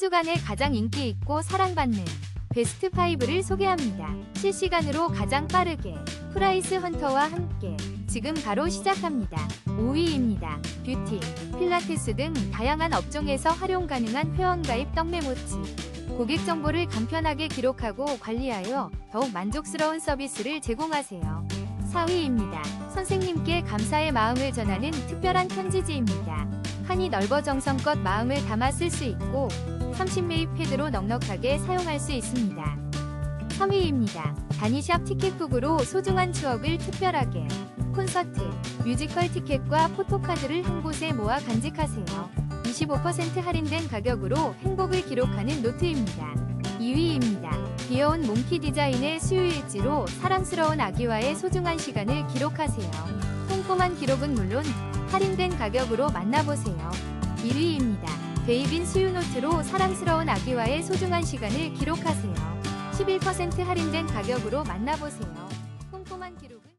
주간에 가장 인기 있고 사랑받는 베스트 5를 소개합니다. 실시간으로 가장 빠르게 프라이스 헌터와 함께 지금 바로 시작합니다. 5위입니다. 뷰티, 필라테스 등 다양한 업종에서 활용 가능한 회원가입 떡메모치. 고객 정보를 간편하게 기록하고 관리하여 더욱 만족스러운 서비스를 제공하세요. 4위입니다. 선생님께 감사의 마음을 전하는 특별한 편지지입니다. 칸이 넓어 정성껏 마음을 담아 쓸 수 있고 30매입 패드로 넉넉하게 사용할 수 있습니다. 3위입니다. 다니샵 티켓북으로 소중한 추억을 특별하게 콘서트, 뮤지컬 티켓과 포토카드를 한 곳에 모아 간직하세요. 25% 할인된 가격으로 행복을 기록하는 노트입니다. 2위입니다. 귀여운 몽키 디자인의 수유일지로 사랑스러운 아기와의 소중한 시간을 기록하세요. 꼼꼼한 기록은 물론 할인된 가격으로 만나보세요. 1위입니다. 베이빈 수유노트로 사랑스러운 아기와의 소중한 시간을 기록하세요. 11% 할인된 가격으로 만나보세요. 꼼꼼한 기록은